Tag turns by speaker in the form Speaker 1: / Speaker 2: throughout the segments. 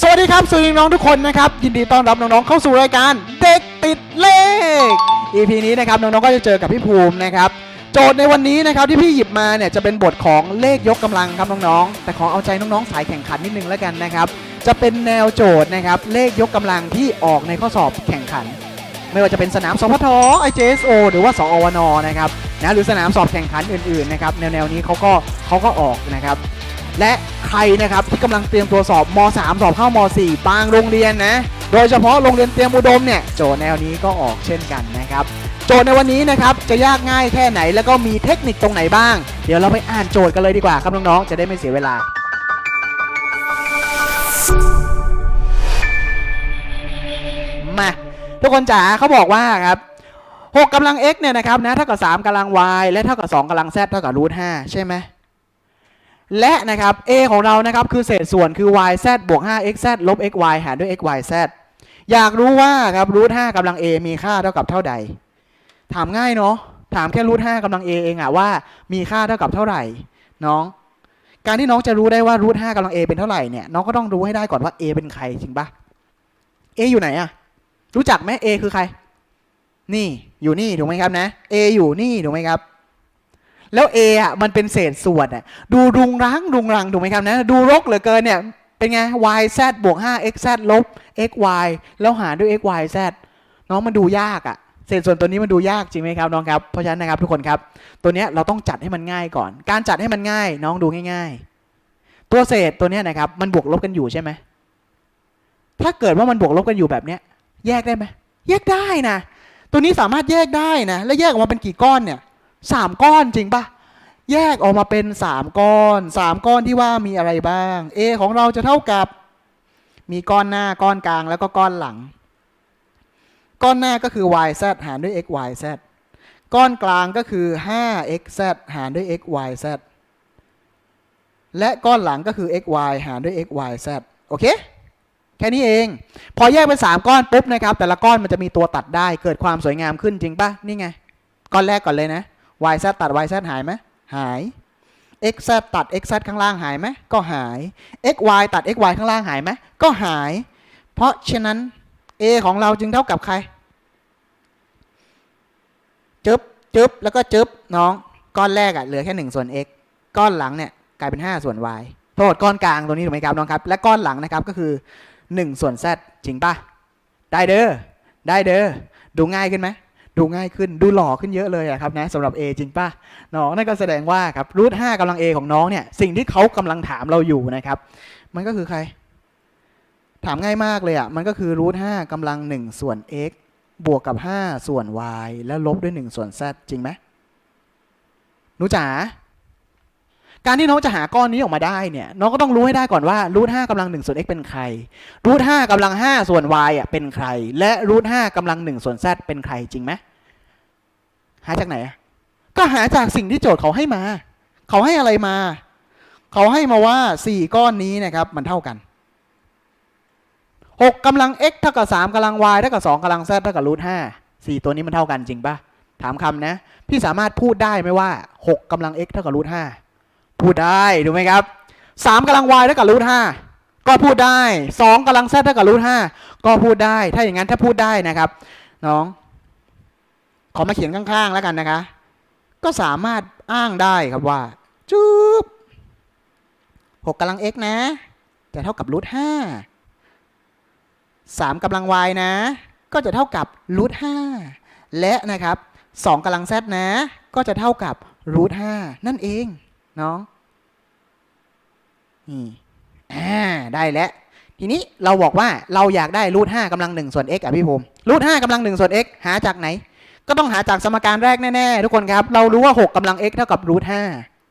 Speaker 1: สวัสดีครับสวัสดีน้องทุกคนนะครับ ยินดีต้อนรับน้องๆเข้าสู่รายการเด็กติดเลข EP นี้นะครับน้องๆก็จะเจอกับพี่ภูมินะครับ โจทย์ในวันนี้นะครับที่พี่หยิบมาเนี่ยจะเป็นบทของเลขยกกำลังครับน้องๆแต่ขอเอาใจน้องๆสายแข่งขันนิดนึงแล้วกันนะครับ จะเป็นแนวโจทย์นะครับเลขยกกำลังที่ออกในข้อสอบแข่งขัน ไม่ว่าจะเป็นสนามสพท IJSO หรือว่าสอวนนะครับนะหรือสนามสอบแข่งขันอื่นๆนะครับแนวๆนี้เขาก็เขาก็ออกนะครับ และใครนะครับที่กำลังเตรียมตัวสอบม .3 สอบเข้าม .4 บางโรงเรียนนะโดยเฉพาะโรงเรียนเตรียมอุดมเนี่ยโจทย์แนวนี้ก็ออกเช่นกันนะครับโจทย์ในวันนี้นะครับจะยากง่ายแค่ไหนแล้วก็มีเทคนิคตรงไหนบ้าง เดี๋ยวเราไปอ่านโจทย์กันเลยดีกว่าครับน้องๆจะได้ไม่เสียเวลามาทุกคนจ๋าเขาบอกว่าครับ6กำลัง x เนี่ยนะครับนะเท่ากับ 3กำลัง y และเท่ากับ 2กำลัง z เท่ากับรูท5ใช่ไหม และนะครับ a ของเรานะครับคือเศษส่วนคือ y z บวก5 x z ลบ x y หารด้วย x y z อยากรู้ว่าครับรูท5กำลัง a มีค่าเท่ากับเท่าใด ถามง่ายเนาะถามแค่รูท5กำลัง a เองอะว่ามีค่าเท่ากับเท่าไหร่น้อง การที่น้องจะรู้ได้ว่ารูท5กำลัง a เป็นเท่าไหร่เนี่ยน้องก็ต้องรู้ให้ได้ก่อนว่า a เป็นใครจริงปะ a อยู่ไหนอะรู้จักไหม A คือใคร นี่อยู่นี่ถูกไหมครับนะ A อยู่นี่ถูกไหมครับ แล้ว A อะมันเป็นเศษส่วนอะดูรุงรังรุงรังถูกไหมครับนะดูรกเหลือเกินเนี่ยเป็นไง y z บวก5 x z ลบ x y แล้วหารด้วย x y z น้องมันดูยากอะเศษส่วนตัวนี้มันดูยากจริงไหมครับน้องครับเพราะฉะนั้นนะครับทุกคนครับ ตัวเนี้ยเราต้องจัดให้มันง่ายก่อน การจัดให้มันง่าย น้องดูง่าย ๆ ตัวเศษตัวเนี้ยนะครับมันบวกลบกันอยู่ใช่ไหมถ้าเกิดว่ามันบวกลบกันอยู่แบบเนี้ยแยกได้ไหมแยกได้นะตัวนี้สามารถแยกได้นะ แล้วแยกออกมาเป็นกี่ก้อนเนี่ย สามก้อนจริงปะแยกออกมาเป็นสามก้อนสามก้อนที่ว่ามีอะไรบ้าง A ของเราจะเท่ากับ มีก้อนหน้าก้อนกลางแล้วก็ก้อนหลัง ก้อนหน้าก็คือ y z หารด้วย x y z ก้อนกลางก็คือ 5 x z หารด้วย x y z และก้อนหลังก็คือ x y หารด้วย x y z โอเคแค่นี้เอง พอแยกเป็น 3 ก้อนปุ๊บนะครับ แต่ละก้อนมันจะมีตัวตัดได้เกิดความสวยงามขึ้นจริงปะนี่ไง ก้อนแรกก่อนเลยนะ y z ตัด y z หายไหมหาย x z ตัด x z ข้างล่างหายไหมก็หาย x y ตัด x y ข้างล่างหายไหมก็หาย เพราะฉะนั้น a ของเราจึงเท่ากับใครจึ๊บจึ๊บแล้วก็จึ๊บน้องก้อนแรกอะเหลือแค่1ส่วน x ก้อนหลังเนี่ยกลายเป็น 5 ส่วน y โทษก้อนกลางตัวนี้ถูกไหมครับน้องครับ และก้อนหลังนะครับก็คือ 1 ส่วน z จริงปะได้เด้อได้เด้อดูง่ายขึ้นไหม ดูง่ายขึ้นดูหล่อขึ้นเยอะเลยอะครับนะสำหรับ A จริงปะน้องนั่นก็แสดงว่าครับรูทห้ากำลัง A ของน้องเนี่ยสิ่งที่เขากำลังถามเราอยู่นะครับ มันก็คือใคร ถามง่ายมากเลยอะมันก็คือรูทห้ากำลัง1ส่วน x บวกกับ 5 ส่วน y แล้วลบด้วย 1 ส่วน z จริงไหมหนูจ๋า การที่น้องจะหาก้อนนี้ออกมาได้เนี่ยน้องก็ต้องรู้ให้ได้ก่อนว่ารูท5กำลัง1ส่วน x เป็นใครรูท5กำลัง5ส่วน y อะเป็นใคร และรูท5กำลัง1ส่วน z เป็นใครจริงไหมหาจากไหนก็หาจากสิ่งที่โจทย์เขาให้มา เขาให้อะไรมา เขาให้มาว่า4ก้อนนี้นะครับ มันเท่ากัน6กกำลัง x เท่ากับ3กำลัง y เท่ากับ2กำลัง z เท่ากับรูท5 4ตัวนี้มันเท่ากันจริงปะถามคำนะ พี่สามารถพูดได้ไหมว่า6กกำลัง x เท่ากับรูท5 พูดได้ถูกไหมครับ3กำลัง y เท่ากับรูท5ก็พูดได้2กำลัง z เท่ากับรูท5ก็พูดได้ ถ้าอย่างนั้นถ้าพูดได้นะครับ น้อง ขอมาเขียนข้างๆแล้วกันนะคะ ก็สามารถอ้างได้ครับว่าจุ๊บ6กำลัง x นะ จะเท่ากับรูท5 3กำลัง y นะ ก็จะเท่ากับรูท5และนะครับ2กำลัง z นะ ก็จะเท่ากับรูท5นั่นเอง เน้องนี่อ่าได้แล้ว ทีนี้เราบอกว่าเราอยากได้รูท5กำลัง1ส่วน x อะพี่ภูมิรูท5กำลัง1ส่วน x หาจากไหน ก็ต้องหาจากสมการแรกแน่ๆทุกคนครับ เรารู้ว่า6กำลัง x เท่ากับรูท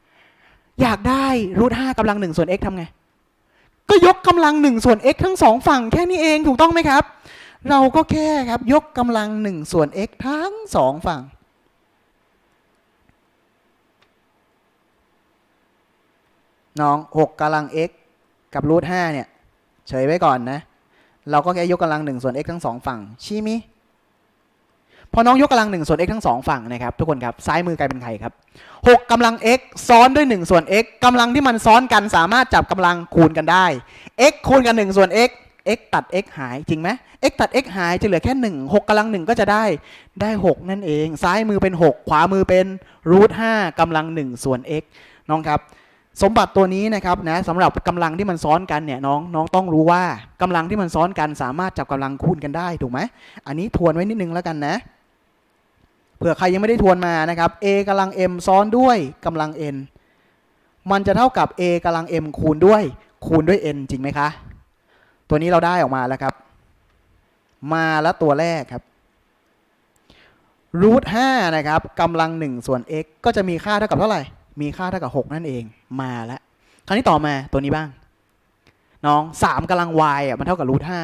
Speaker 1: 5อยากได้รูท5กำลัง1ส่วน x ทำไง ก็ยกกำลัง1ส่วน x ทั้งสองฝั่งแค่นี้เองถูกต้องไหมครับ เราก็แค่ครับยกกำลัง1ส่วน x ทั้งสองฝั่ง น้อง6กำลัง x กับรูท5เนี่ย เฉยไว้ก่อนนะ เราก็แค่ยกกำลัง1ส่วน x ทั้งสองฝั่งชี้มิพอน้องยกกำลังหนึ่งส่วน x ทั้งสองฝั่งนะครับทุกคนครับซ้ายมือกลายเป็นใครครับหกกำลัง x ซ้อนด้วย 1 ส่วน x กำลังที่มันซ้อนกันสามารถจับกำลังคูณกันได้ x คูณกัน1ส่วน x x ตัด x หายจริงไหม x ตัด x หายจะเหลือแค่ 1 6กำลัง 1 ก็จะได้ได้ 6 นั่นเอง ซ้ายมือเป็น 6 ขวามือเป็นรูท5กำลัง 1 ส่วน x น้องครับ สมบัติตัวนี้นะครับนะสำหรับกำลังที่มันซ้อนกันเนี่ยน้องน้องต้องรู้ว่ากำลังที่มันซ้อนกันสามารถจับกำลังคูณกันได้ถูกไหมอันนี้ทวนไว้นิดนึงแล้วกันนะเผื่อใครยังไม่ได้ทวนมานะครับ a กำลัง m ซ้อนด้วยกำลัง n มันจะเท่ากับ a กำลัง m คูณด้วยคูณด้วย n จริงไหมคะ ตัวนี้เราได้ออกมาแล้วครับ มาแล้วตัวแรกครับรูทห้านะครับกำลังหนึ่งส่วน x ก็จะมีค่าเท่ากับเท่าไหร่ มีค่าเท่ากับหกนั่นเองมาแล้วคราวนี้ต่อมาตัวนี้บ้าง น้องสามกำลัง y อะมันเท่ากับรูทห้า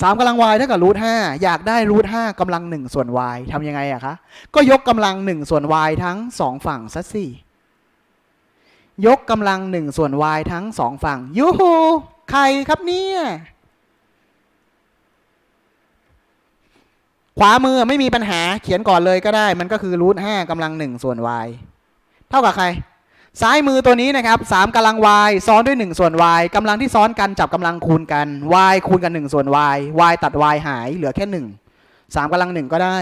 Speaker 1: สามกำลัง y เท่ากับรูทห้าอยากได้รูทห้ากำลังหนึ่งส่วน y ทำยังไงอะคะก็ยกกำลังหนึ่งส่วน y ทั้งสองฝั่งซะสิยกกำลังหนึ่งส่วน y ทั้งสองฝั่งยูฮูใครครับเนี่ยขวามือไม่มีปัญหาเขียนก่อนเลยก็ได้ มันก็คือรูทห้ากำลังหนึ่งส่วน y เท่ากับใคร ซ้ายมือตัวนี้นะครับสามกำลัง y ซ้อนด้วย 1 ส่วน y กำลังที่ซ้อนกันจับกำลังคูณกัน y คูณกัน 1 ส่วน y y ตัด y หายเหลือแค่ 1 3กำลัง 1 ก็ได้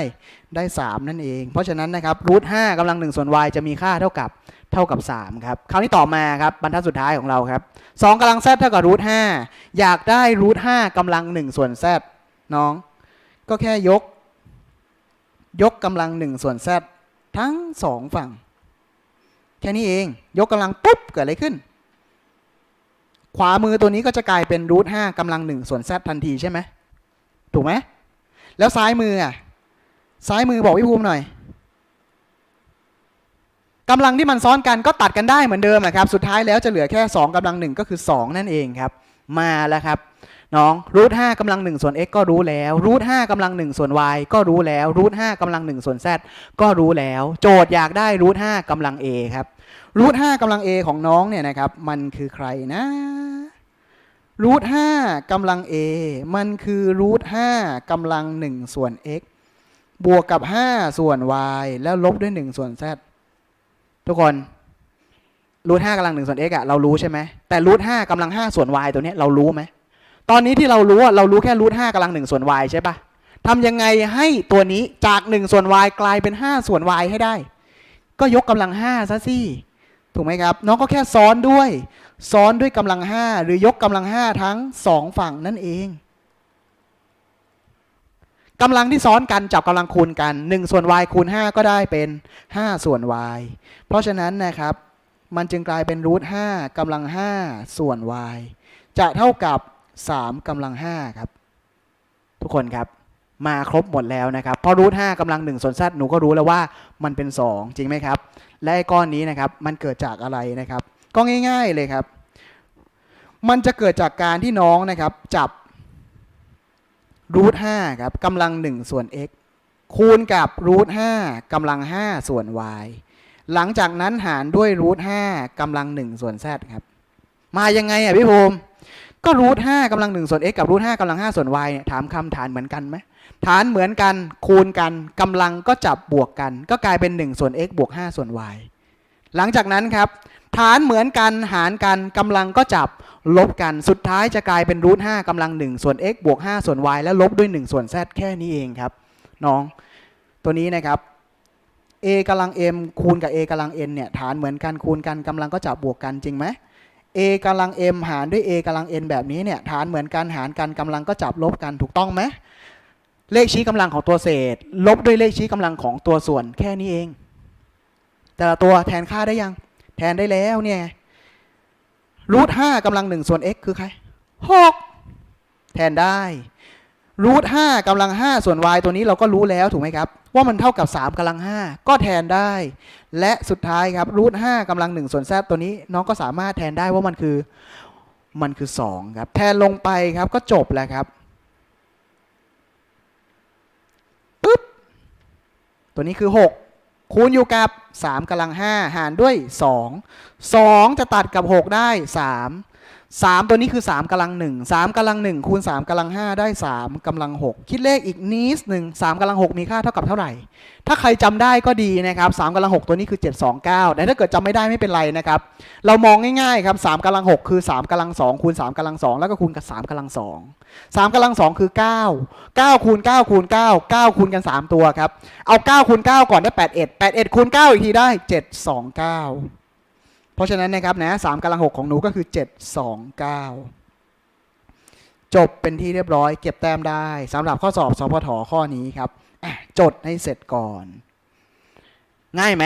Speaker 1: ได้ 3 นั่นเอง เพราะฉะนั้นนะครับรูท5กำลัง 1 ส่วน y จะมีค่าเท่ากับเท่ากับ 3 ครับ คราวนี้ต่อมาครับบรรทัดสุดท้ายของเราครับ2กำลัง z เท่ากับรูท5อยากได้รูท5กำลัง 1 ส่วน z น้อง ก็แค่ยก ยกกำลัง 1 ส่วน z ทั้ง 2 ฝั่ง แค่นี้เอง ยกกำลังปุ๊บเกิดอะไรขึ้น ขวามือตัวนี้ก็จะกลายเป็นรูทห้ากำลังหนึ่งส่วนแซทันทีใช่ไหมถูกไหมแล้วซ้ายมืออะซ้ายมือบอกพี่ภูมิหน่อยกำลังที่มันซ้อนกันก็ตัดกันได้เหมือนเดิมอะครับ สุดท้ายแล้วจะเหลือแค่ 2กำลังหนึ่งก็คือ 2 นั่นเองครับ มาแล้วครับ น้องรูทห้ากำลังหนึ่งส่วน x ก็รู้แล้วรูทห้ากำลังหนึ่งส่วน y ก็รู้แล้วรูทห้ากำลังหนึ่งส่วน z ก็รู้แล้ว โจทย์อยากได้รูทห้ากำลัง a ครับรูทห้ากำลัง a ของน้องเนี่ยนะครับ มันคือใครนะรูทห้ากำลัง a มันคือรูทห้ากำลังหนึ่งส่วน x บวกกับ 5 ส่วน y แล้วลบด้วย 1 ส่วน z ทุกคนรูทห้ากำลังหนึ่งส่วน x อะเรารู้ใช่ไหมแต่รูทห้ากำลัง 5 ส่วน y ตัวเนี้ยเรารู้ไหม ตอนนี้ที่เรารู้เรารู้แค่รูทห้ากำลังหนึ่งส่วน y ใช่ปะทำยังไงให้ตัวนี้จากหนึ่งส่วน y กลายเป็นห้าส่วน y ให้ได้ ก็ยกกำลังห้าซะสิถูกไหมครับ น้องก็แค่ซ้อนด้วย ซ้อนด้วยกำลังห้าหรือยกกำลังห้าทั้งสองฝั่งนั่นเองกำลังที่ซ้อนกันจับกำลังคูณกัน 1 ส่วน y คูณ 5 ก็ได้เป็น 5 ส่วน y เพราะฉะนั้นนะครับ มันจึงกลายเป็นรูท5กำลัง 5 ส่วน y จะเท่ากับ 3กำลัง5ครับ ทุกคนครับ มาครบหมดแล้วนะครับพราะรูท5กำลัง1ส่วน z หนูก็รู้แล้วว่ามันเป็น 2 จริงไหมครับ และไอ้ก้อนนี้นะครับมันเกิดจากอะไรนะครับ ก็ง่าย ๆเลยครับ มันจะเกิดจากการที่น้องนะครับจับรูท5ครับกำลัง1ส่วน x คูณกับรูท5กำลัง 5 ส่วน y หลังจากนั้นหารด้วยรูท5กำลัง1ส่วน z ครับ มายังไงอะพี่ภูมิ ก็รูท5กำลัง1ส่วน x กับรูท5กำลัง5ส่วน y เนี่ยถามคำฐานเหมือนกันไหมฐานเหมือนกันคูณกันกำลังก็จับบวกกัน ก็กลายเป็น1ส่วน x บวก5ส่วน y หลังจากนั้นครับ ฐานเหมือนกันหารกันกำลังก็จับลบกันสุดท้ายจะกลายเป็นรูท5กำลัง1ส่วน x บวก5ส่วน y แล้วลบด้วย 1 ส่วน z แค่นี้เองครับน้องตัวนี้นะครับ a กำลัง m คูณกับ a กำลัง n เนี่ยฐานเหมือนกันคูณกันกำลังก็จับบวกกันจริงไหม a กำลัง m หารด้วย a กำลัง n แบบนี้เนี่ยฐานเหมือนกันหารกันกำลังก็จับลบกันถูกต้องไหมเลขชี้กำลังของตัวเศษ ลบด้วยเลขชี้กำลังของตัวส่วนแค่นี้เอง แต่ละตัวแทนค่าได้ยัง แทนได้แล้วเนี่ยรูทห้ากำลังหนึ่งส่วน x คือใครหกแทนได้รูทห้ากำลังห้าส่วน y ตัวนี้เราก็รู้แล้วถูกไหมครับ ว่ามันเท่ากับสามกำลังห้าก็แทนได้ และสุดท้ายครับรูทห้ากำลังหนึ่งส่วน z ตัวนี้ น้องก็สามารถแทนได้ว่ามันคือมันคือสองครับ แทนลงไปครับก็จบแล้วครับปึ๊บตัวนี้คือหกคูณอยู่กับ 3กำลัง 5 หารด้วย 2 2 จะตัดกับ 6 ได้ 3 3ตัวนี้คือ3กำลัง1 3กำลัง1คูณ3กำลัง5ได้3กำลัง6คิดเลขอีกนิดหนึ่ง3กำลัง6มีค่าเท่ากับเท่าไหร่ ถ้าใครจำได้ก็ดีนะครับ3กำลัง6ตัวนี้คือ729แต่ถ้าเกิดจำไม่ได้ไม่เป็นไรนะครับเรามองง่ายๆครับ3กำลัง6คือ3กำลัง2คูณ3กำลัง2แล้วก็คูณกับ3กำลัง2 3กำลัง2คือ9 9คูณ9คูณ9 9คูณกัน3ตัวครับเอา9คูณ9ก่อนได้81 81คูณ9อีกทีได้729เพ ราะฉะนั้นนะครับนะ3กำลัง6ของหนูก็คือ 729จบเป็นที่เรียบร้อยเก็บแต้มได้สำหรับข้อสอบสพทข้อนี้ครับจดให้เสร็จก่อน ง่ายไหม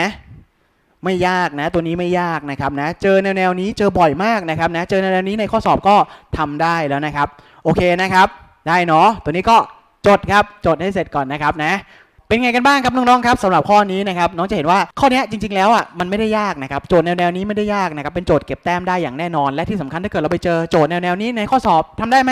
Speaker 1: ไม่ยากนะ ตัวนี้ไม่ยากนะครับนะ เจอแนวแนวนี้เจอบ่อยมากนะครับนะ เจอแนวแนวนี้ในข้อสอบก็ทำได้แล้วนะครับ โอเคนะครับ ได้เนาะตัวนี้ก็จดครับจดให้เสร็จก่อนนะครับนะ เป็นไงกันบ้างครับน้องๆครับสำหรับข้อนี้นะครับน้องจะเห็นว่าข้อนี้จริงๆแล้วอะมันไม่ได้ยากนะครับโจทย์แนวๆนี้ไม่ได้ยากนะครับเป็นโจทย์เก็บแต้มได้อย่างแน่นอน และที่สำคัญถ้าเกิดเราไปเจอโจทย์แนวๆนี้ในข้อสอบทำได้ไหม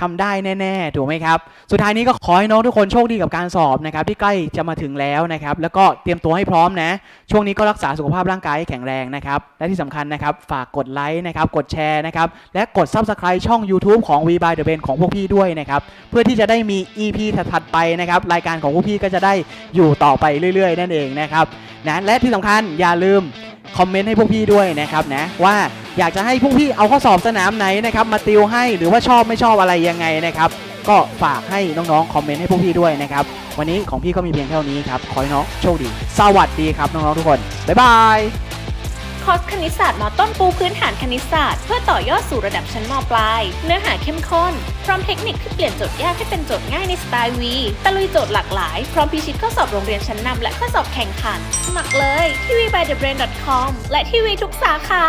Speaker 1: ทำได้แน่ๆถูกไหมครับ สุดท้ายนี้ก็ขอให้น้องทุกคนโชคดีกับการสอบนะครับที่ใกล้จะมาถึงแล้วนะครับแล้วก็เตรียมตัวให้พร้อมนะ ช่วงนี้ก็รักษาสุขภาพร่างกายให้แข็งแรงนะครับและที่สำคัญนะครับฝากกดไลค์นะครับกดแชร์นะครับและกด Subscribe ช่อง YouTube ของ V by the Ben ของพวกพี่ด้วยนะครับเพื่อที่จะได้มี EP ถัดๆไปนะครับรายการของพวกพี่ก็จะได้อยู่ต่อไปเรื่อย ๆ นั่นเองนะครับนะและที่สำคัญอย่าลืมคอมเมนต์ให้พวกพี่ด้วยนะครับนะว่า อยากจะให้พวกพี่เอาข้อสอบสนามไหนนะครับมาติวให้หรือว่าชอบไม่ชอบอะไรยังไงนะครับก็ฝากให้น้องๆคอมเมนต์ให้พวกพี่ด้วยนะครับวันนี้ของพี่ก็มีเพียงเท่านี้ครับขอให้น้องโชคดี สวัสดีครับน้องๆทุกคนบ๊ายบาย
Speaker 2: คอร์สคณิตศาสตร์มอต้นปูพื้นฐานคณิตศาสตร์เพื่อต่อยอดสู่ระดับชั้นมปลาย เนื้อหาเข้มข้น พร้อมเทคนิคที่เปลี่ยนโจทย์ยากให้เป็นโจทย์ง่ายในสไตล์วีตะลุยโจทย์หลากหลาย พร้อมพิชิตข้อสอบโรงเรียนชั้นนำและข้อสอบแข่งขัน สมัครเลยที่ v by the brain com และที่วีทุกสาขา